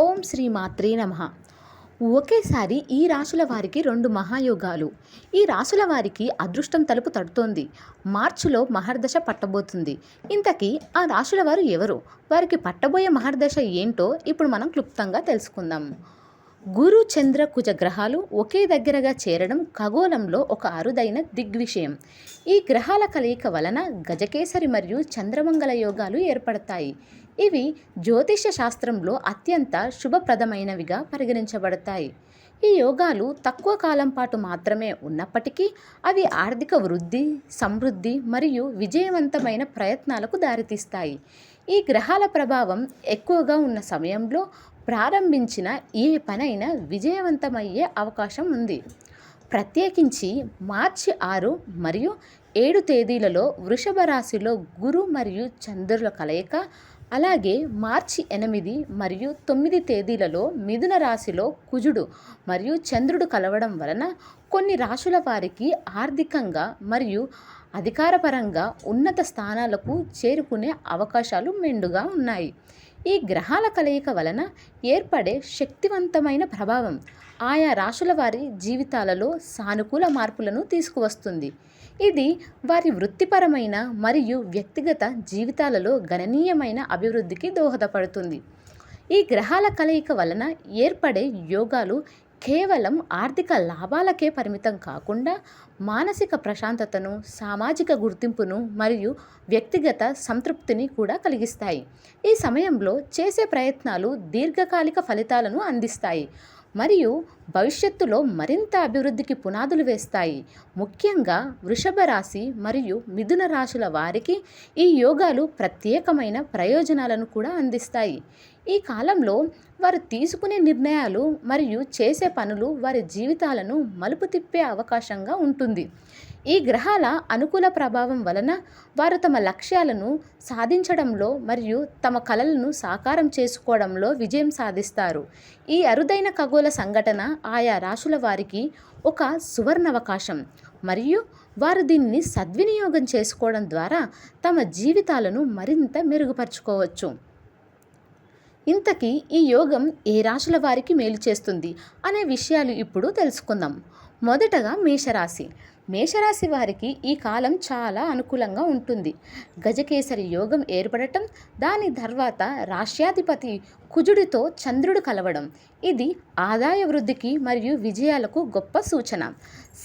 ఓం శ్రీ మాత్రే నమ. ఒకేసారి ఈ రాశుల వారికి రెండు మహాయోగాలు. ఈ రాశుల వారికి అదృష్టం తలుపు తడుతోంది. మార్చిలో మహర్దశ పట్టబోతుంది. ఇంతకీ ఆ రాశుల వారు ఎవరు? వారికి పట్టబోయే మహర్దశ ఏంటో ఇప్పుడు మనం క్లుప్తంగా తెలుసుకుందాం. గురు చంద్ర కుజ గ్రహాలు ఒకే దగ్గరగా చేరడం ఖగోళంలో ఒక అరుదైన దిగ్విషయం. ఈ గ్రహాల కలయిక వలన గజకేసరి మరియు చంద్రమంగళ యోగాలు ఏర్పడతాయి. ఇవి జ్యోతిష శాస్త్రంలో అత్యంత శుభప్రదమైనవిగా పరిగణించబడతాయి. ఈ యోగాలు తక్కువ కాలం పాటు మాత్రమే ఉన్నప్పటికీ అవి ఆర్థిక వృద్ధి సమృద్ధి మరియు విజయవంతమైన ప్రయత్నాలకు దారితీస్తాయి. ఈ గ్రహాల ప్రభావం ఎక్కువగా ఉన్న సమయంలో ప్రారంభించిన ఏ పనైనా విజయవంతమయ్యే అవకాశం ఉంది. ప్రత్యేకించి మార్చి ఆరు మరియు ఏడు తేదీలలో వృషభ రాశిలో గురు మరియు చంద్రుల కలయిక అలాగే మార్చి ఎనిమిది మరియు తొమ్మిది తేదీలలో మిథున రాశిలో కుజుడు మరియు చంద్రుడు కలవడం వలన కొన్ని రాశుల వారికి ఆర్థికంగా మరియు అధికారపరంగా ఉన్నత స్థానాలకు చేరుకునే అవకాశాలు మెండుగా ఉన్నాయి. ఈ గ్రహాల కలయిక వలన ఏర్పడే శక్తివంతమైన ప్రభావం ఆయా రాశుల వారి జీవితాలలో సానుకూల మార్పులను తీసుకువస్తుంది. ఇది వారి వృత్తిపరమైన మరియు వ్యక్తిగత జీవితాలలో గణనీయమైన అభివృద్ధికి దోహదపడుతుంది. ఈ గ్రహాల కలయిక వలన ఏర్పడే యోగాలు కేవలం ఆర్థిక లాభాలకే పరిమితం కాకుండా మానసిక ప్రశాంతతను సామాజిక గుర్తింపును మరియు వ్యక్తిగత సంతృప్తిని కూడా కలిగిస్తాయి. ఈ సమయంలో చేసే ప్రయత్నాలు దీర్ఘకాలిక ఫలితాలను అందిస్తాయి మరియు భవిష్యత్తులో మరింత అభివృద్ధికి పునాదులు వేస్తాయి. ముఖ్యంగా వృషభ రాశి మరియు మిథున రాశుల వారికి ఈ యోగాలు ప్రత్యేకమైన ప్రయోజనాలను కూడా అందిస్తాయి. ఈ కాలంలో వారు తీసుకునే నిర్ణయాలు మరియు చేసే పనులు వారి జీవితాలను మలుపు తిప్పే అవకాశంగా ఉంటుంది. ఈ గ్రహాల అనుకూల ప్రభావం వలన వారు తమ లక్ష్యాలను సాధించడంలో మరియు తమ కలలను సాకారం చేసుకోవడంలో విజయం సాధిస్తారు. ఈ అరుదైన ఖగోళ సంఘటన ఆయా రాశుల వారికి ఒక సువర్ణవకాశం మరియు వారు దీన్ని సద్వినియోగం చేసుకోవడం ద్వారా తమ జీవితాలను మరింత మెరుగుపరుచుకోవచ్చు. ఇంతకీ ఈ యోగం ఏ రాశుల వారికి మేలు చేస్తుంది అనే విషయాలు ఇప్పుడు తెలుసుకుందాం. మొదటగా మేషరాశి. మేషరాశి వారికి ఈ కాలం చాలా అనుకూలంగా ఉంటుంది. గజకేసరి యోగం ఏర్పడటం దాని తర్వాత రాష్ట్రాధిపతి కుజుడితో చంద్రుడు కలవడం ఇది ఆదాయ వృద్ధికి మరియు విజయాలకు గొప్ప సూచన.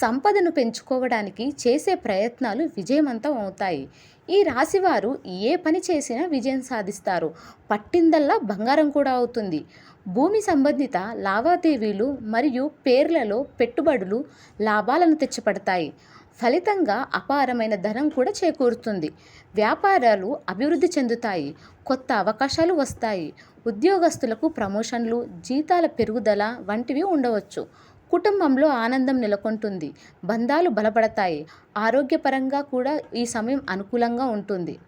సంపదను పెంచుకోవడానికి చేసే ప్రయత్నాలు విజయవంతం అవుతాయి. ఈ రాశివారు ఏ పని చేసినా విజయం సాధిస్తారు. పట్టిందల్లా బంగారం కూడా అవుతుంది. భూమి సంబంధిత లావాదేవీలు మరియు పేర్లలో పెట్టుబడులు లాభాలను తెచ్చిపడతాయి. ఫలితంగా అపారమైన ధనం కూడా చేకూరుతుంది. వ్యాపారాలు అభివృద్ధి చెందుతాయి. కొత్త అవకాశాలు వస్తాయి. ఉద్యోగస్తులకు ప్రమోషన్లు జీతాల పెరుగుదల వంటివి ఉండవచ్చు. కుటుంబంలో ఆనందం నెలకొంటుంది. బంధాలు బలపడతాయి. ఆరోగ్యపరంగా కూడా ఈ సమయం అనుకూలంగా ఉంటుంది.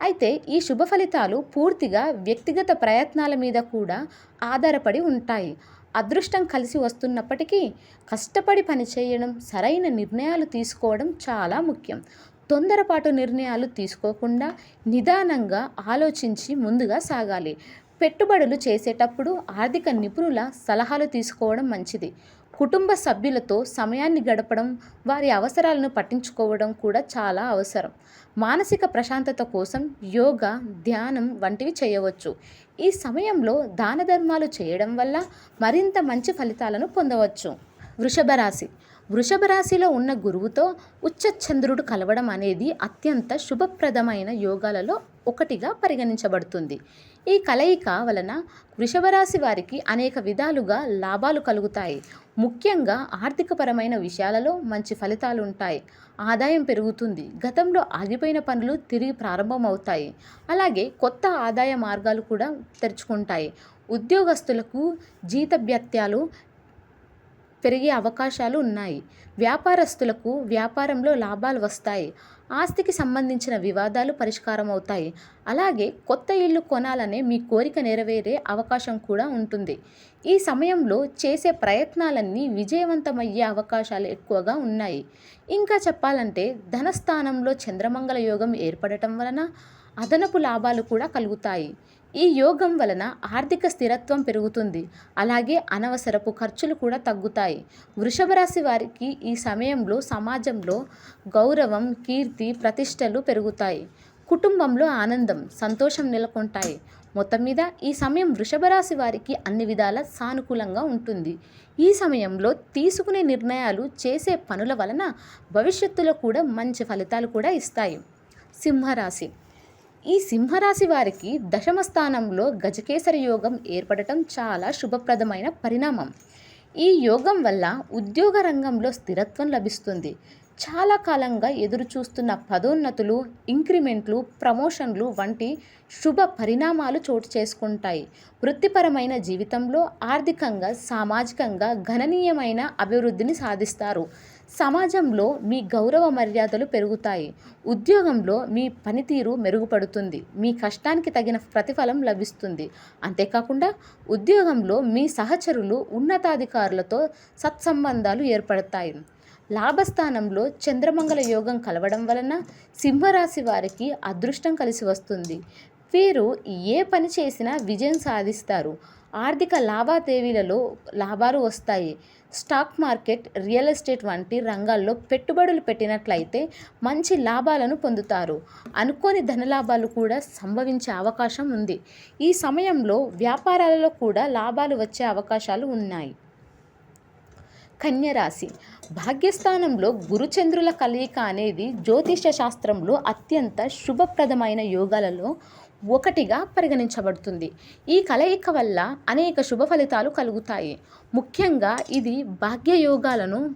అయితే ఈ శుభ ఫలితాలు పూర్తిగా వ్యక్తిగత ప్రయత్నాల మీద కూడా ఆధారపడి ఉంటాయి. అదృష్టం కలిసి వస్తున్నప్పటికీ కష్టపడి పనిచేయడం సరైన నిర్ణయాలు తీసుకోవడం చాలా ముఖ్యం. తొందరపాటు నిర్ణయాలు తీసుకోకుండా నిదానంగా ఆలోచించి ముందుగా సాగాలి. పెట్టుబడులు చేసేటప్పుడు ఆర్థిక నిపుణుల సలహాలు తీసుకోవడం మంచిది. కుటుంబ సభ్యులతో సమయాన్ని గడపడం వారి అవసరాలను పట్టించుకోవడం కూడా చాలా అవసరం. మానసిక ప్రశాంతత కోసం యోగా ధ్యానం వంటివి చేయవచ్చు. ఈ సమయంలో దాన ధర్మాలు చేయడం వల్ల మరింత మంచి ఫలితాలను పొందవచ్చు. వృషభ రాశి వృషభ రాశిలో ఉన్న గురువుతో ఉచ్చచంద్రుడు కలవడం అనేది అత్యంత శుభప్రదమైన యోగాలలో ఒకటిగా పరిగణించబడుతుంది. ఈ కలయిక వలన వృషభ రాశి వారికి అనేక విధాలుగా లాభాలు కలుగుతాయి. ముఖ్యంగా ఆర్థికపరమైన విషయాలలో మంచి ఫలితాలు ఉంటాయి. ఆదాయం పెరుగుతుంది. గతంలో ఆగిపోయిన పనులు తిరిగి ప్రారంభమవుతాయి. అలాగే కొత్త ఆదాయ మార్గాలు కూడా తెరుచుకుంటాయి. ఉద్యోగస్తులకు జీతభత్యాలు పెరిగే అవకాశాలు ఉన్నాయి. వ్యాపారస్తులకు వ్యాపారంలో లాభాలు వస్తాయి. ఆస్తికి సంబంధించిన వివాదాలు పరిష్కారం అవుతాయి. అలాగే కొత్త ఇల్లు కొనాలనే మీ కోరిక నెరవేరే అవకాశం కూడా ఉంటుంది. ఈ సమయంలో చేసే ప్రయత్నాలన్నీ విజయవంతమయ్యే అవకాశాలు ఎక్కువగా ఉన్నాయి. ఇంకా చెప్పాలంటే ధనస్థానంలో చంద్రమంగళ యోగం ఏర్పడటం వలన అదనపు లాభాలు కూడా కలుగుతాయి. ఈ యోగం వలన ఆర్థిక స్థిరత్వం పెరుగుతుంది. అలాగే అనవసరపు ఖర్చులు కూడా తగ్గుతాయి. వృషభ రాశి వారికి ఈ సమయంలో సమాజంలో గౌరవం కీర్తి ప్రతిష్టలు పెరుగుతాయి. కుటుంబంలో ఆనందం సంతోషం నెలకొంటాయి. మొత్తం మీద ఈ సమయం వృషభ రాశి వారికి అన్ని విధాల సానుకూలంగా ఉంటుంది. ఈ సమయంలో తీసుకునే నిర్ణయాలు చేసే పనుల వలన భవిష్యత్తులో కూడా మంచి ఫలితాలు కూడా ఇస్తాయి. సింహరాశి ఈ సింహరాశి వారికి దశమ స్థానంలో గజకేసరి యోగం ఏర్పడటం చాలా శుభప్రదమైన పరిణామం. ఈ యోగం వల్ల ఉద్యోగ రంగంలో స్థిరత్వం లభిస్తుంది. చాలా కాలంగా ఎదురు చూస్తున్న పదోన్నతులు ఇంక్రిమెంట్లు ప్రమోషన్లు వంటి శుభ పరిణామాలు చోటు చేసుకుంటాయి. వృత్తిపరమైన జీవితంలో ఆర్థికంగా సామాజికంగా గణనీయమైన అభివృద్ధిని సాధిస్తారు. సమాజంలో మీ గౌరవ మర్యాదలు పెరుగుతాయి. ఉద్యోగంలో మీ పనితీరు మెరుగుపడుతుంది. మీ కష్టానికి తగిన ప్రతిఫలం లభిస్తుంది. అంతేకాకుండా ఉద్యోగంలో మీ సహచరులు ఉన్నతాధికారులతో సత్సంబంధాలు ఏర్పడతాయి. లాభస్థానంలో చంద్రమంగళ యోగం కలవడం వలన సింహరాశి వారికి అదృష్టం కలిసి వస్తుంది. వీరు ఏ పని చేసినా విజయం సాధిస్తారు. ఆర్థిక లావాదేవీలలో లాభాలు వస్తాయి. స్టాక్ మార్కెట్ రియల్ ఎస్టేట్ వంటి రంగాల్లో పెట్టుబడులు పెట్టినట్లయితే మంచి లాభాలను పొందుతారు. అనుకోని ధనలాభాలు కూడా సంభవించే అవకాశం ఉంది. ఈ సమయంలో వ్యాపారాలలో కూడా లాభాలు వచ్చే అవకాశాలు ఉన్నాయి. కన్యరాశి. భాగ్యస్థానంలో గురుచంద్రుల కలయిక అనేది జ్యోతిష శాస్త్రంలో అత్యంత శుభప్రదమైన యోగాలలో ఒకటిగా పరిగణించబడుతుంది. ఈ కలయిక వల్ల అనేక శుభ ఫలితాలు కలుగుతాయి. ముఖ్యంగా ఇది భాగ్యయోగాలను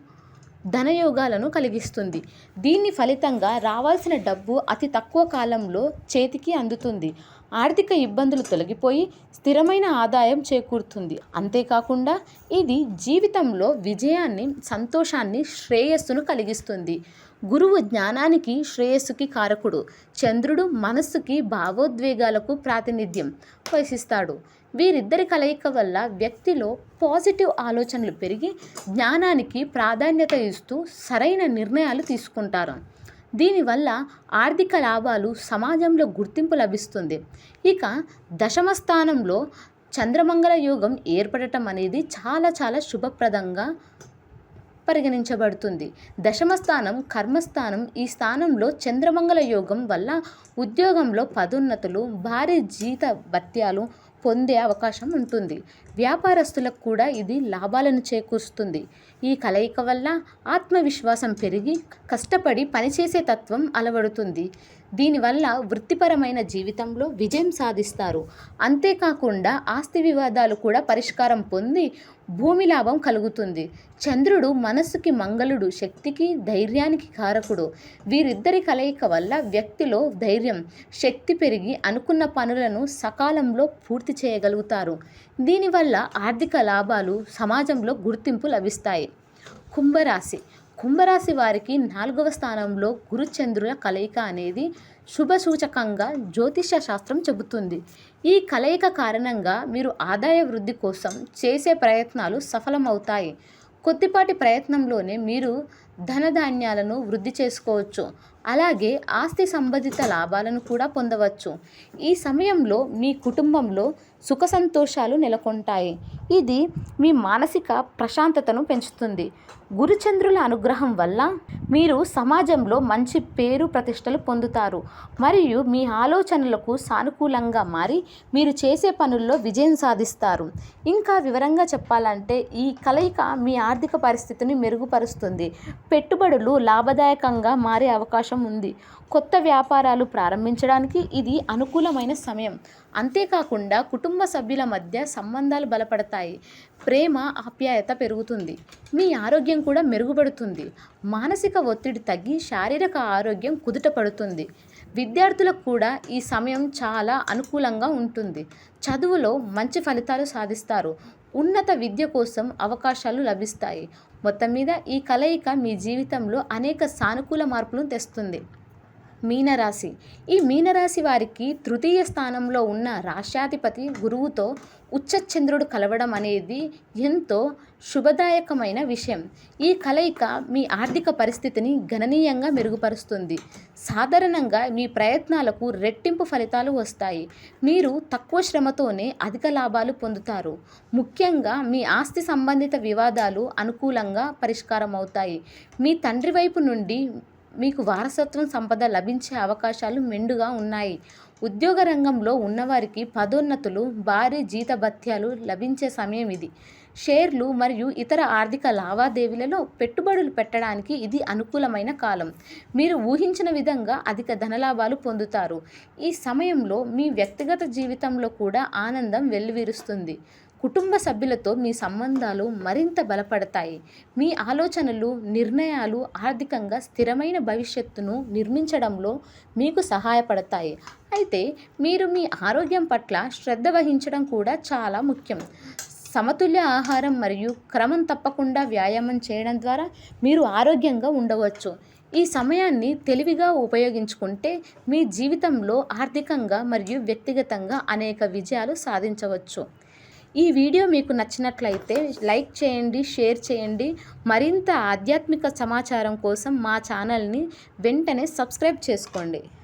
ధనయోగాలను కలిగిస్తుంది. దీని ఫలితంగా రావాల్సిన డబ్బు అతి తక్కువ కాలంలో చేతికి అందుతుంది. ఆర్థిక ఇబ్బందులు తొలగిపోయి స్థిరమైన ఆదాయం చేకూరుతుంది. అంతేకాకుండా ఇది జీవితంలో విజయాన్ని సంతోషాన్ని శ్రేయస్సును కలిగిస్తుంది. గురువు జ్ఞానానికి శ్రేయస్సుకి కారకుడు. చంద్రుడు మనస్సుకి భావోద్వేగాలకు ప్రాతినిధ్యం వహిస్తాడు. వీరిద్దరి కలయిక వల్ల వ్యక్తిలో పాజిటివ్ ఆలోచనలు పెరిగి జ్ఞానానికి ప్రాధాన్యత ఇస్తూ సరైన నిర్ణయాలు తీసుకుంటారు. దీనివల్ల ఆర్థిక లాభాలు సమాజంలో గుర్తింపు లభిస్తుంది. ఇక దశమ స్థానంలో చంద్రమంగళ యోగం ఏర్పడటం అనేది చాలా చాలా శుభప్రదంగా పరిగణించబడుతుంది. దశమస్థానం కర్మస్థానం ఈ స్థానంలో చంద్రమంగళ యోగం వల్ల ఉద్యోగంలో పదోన్నతులు భారీ జీత భత్యాలు పొందే అవకాశం ఉంటుంది. వ్యాపారస్తులకు కూడా ఇది లాభాలను చేకూరుస్తుంది. ఈ కలయిక వల్ల ఆత్మవిశ్వాసం పెరిగి కష్టపడి పనిచేసే తత్వం అలవడుతుంది. దీనివల్ల వృత్తిపరమైన జీవితంలో విజయం సాధిస్తారు. అంతేకాకుండా ఆస్తి వివాదాలు కూడా పరిష్కారం పొంది భూమి లాభం కలుగుతుంది. చంద్రుడు మనస్సుకి మంగళుడు శక్తికి ధైర్యానికి కారకుడు. వీరిద్దరి కలయిక వల్ల వ్యక్తిలో ధైర్యం శక్తి పెరిగి అనుకున్న పనులను సకాలంలో పూర్తి చేయగలుగుతారు. దీనివల్ల ఆర్థిక లాభాలు సమాజంలో గుర్తింపు లభిస్తాయి. కుంభరాశి కుంభరాశి వారికి నాలుగవ స్థానంలో గురుచంద్రుల కలయిక అనేది శుభసూచకంగా జ్యోతిష శాస్త్రం చెబుతుంది. ఈ కలయిక కారణంగా మీరు ఆదాయ వృద్ధి కోసం చేసే ప్రయత్నాలు సఫలమవుతాయి. కొద్దిపాటి ప్రయత్నంలోనే మీరు ధనధాన్యాలను వృద్ధి చేసుకోవచ్చు. అలాగే ఆస్తి సంబంధిత లాభాలను కూడా పొందవచ్చు. ఈ సమయంలో మీ కుటుంబంలో సుఖ సంతోషాలు నెలకొంటాయి. ఇది మీ మానసిక ప్రశాంతతను పెంచుతుంది. గురుచంద్రుల అనుగ్రహం వల్ల మీరు సమాజంలో మంచి పేరు ప్రతిష్టలు పొందుతారు. మరియు మీ ఆలోచనలకు సానుకూలంగా మారి మీరు చేసే పనుల్లో విజయం సాధిస్తారు. ఇంకా వివరంగా చెప్పాలంటే ఈ కలయిక మీ ఆర్థిక పరిస్థితిని మెరుగుపరుస్తుంది. పెట్టుబడులు లాభదాయకంగా మారే అవకాశం ఉంది. కొత్త వ్యాపారాలు ప్రారంభించడానికి ఇది అనుకూలమైన సమయం. అంతేకాకుండా కుటుంబ సభ్యుల మధ్య సంబంధాలు బలపడతాయి. ప్రేమ ఆప్యాయత పెరుగుతుంది. మీ ఆరోగ్యం కూడా మెరుగుపడుతుంది. మానసిక ఒత్తిడి తగ్గి శారీరక ఆరోగ్యం కుదుట పడుతుంది విద్యార్థులకు కూడా ఈ సమయం చాలా అనుకూలంగా ఉంటుంది. చదువులో మంచి ఫలితాలు సాధిస్తారు. ఉన్నత విద్య కోసం అవకాశాలు లభిస్తాయి. మొత్తం మీద ఈ కలయిక మీ జీవితంలో అనేక సానుకూల మార్పులను తెస్తుంది. మీనరాశి. ఈ మీనరాశి వారికి తృతీయ స్థానంలో ఉన్న రాష్ట్రాధిపతి గురువుతో ఉచ్చచంద్రుడు కలవడం అనేది ఎంతో శుభదాయకమైన విషయం. ఈ కలయిక మీ ఆర్థిక పరిస్థితిని గణనీయంగా మెరుగుపరుస్తుంది. సాధారణంగా మీ ప్రయత్నాలకు రెట్టింపు ఫలితాలు వస్తాయి. మీరు తక్కువ శ్రమతోనే అధిక లాభాలు పొందుతారు. ముఖ్యంగా మీ ఆస్తి సంబంధిత వివాదాలు అనుకూలంగా పరిష్కారం అవుతాయి మీ తండ్రి వైపు నుండి మీకు వారసత్వం సంపద లభించే అవకాశాలు మెండుగా ఉన్నాయి. ఉద్యోగ రంగంలో ఉన్నవారికి పదోన్నతులు భారీ జీతభత్యాలు లభించే సమయం ఇది. షేర్లు మరియు ఇతర ఆర్థిక లావాదేవీలలో పెట్టుబడులు పెట్టడానికి ఇది అనుకూలమైన కాలం. మీరు ఊహించిన విధంగా అధిక ధనలాభాలు పొందుతారు. ఈ సమయంలో మీ వ్యక్తిగత జీవితంలో కూడా ఆనందం వెల్లువిరుస్తుంది. కుటుంబ సభ్యులతో మీ సంబంధాలు మరింత బలపడతాయి. మీ ఆలోచనలు నిర్ణయాలు ఆర్థికంగా స్థిరమైన భవిష్యత్తును నిర్మించడంలో మీకు సహాయపడతాయి. అయితే మీరు మీ ఆరోగ్యం పట్ల శ్రద్ధ వహించడం కూడా చాలా ముఖ్యం. సమతుల్య ఆహారం మరియు క్రమం తప్పకుండా వ్యాయామం చేయడం ద్వారా మీరు ఆరోగ్యంగా ఉండవచ్చు. ఈ సమయాన్ని తెలివిగా ఉపయోగించుకుంటే మీ జీవితంలో ఆర్థికంగా మరియు వ్యక్తిగతంగా అనేక విజయాలు సాధించవచ్చు. ఈ వీడియో మీకు నచ్చినట్లయితే లైక్ చేయండి షేర్ చేయండి. మరింత ఆధ్యాత్మిక సమాచారం కోసం మా ఛానల్ని వెంటనే సబ్స్క్రైబ్ చేసుకోండి.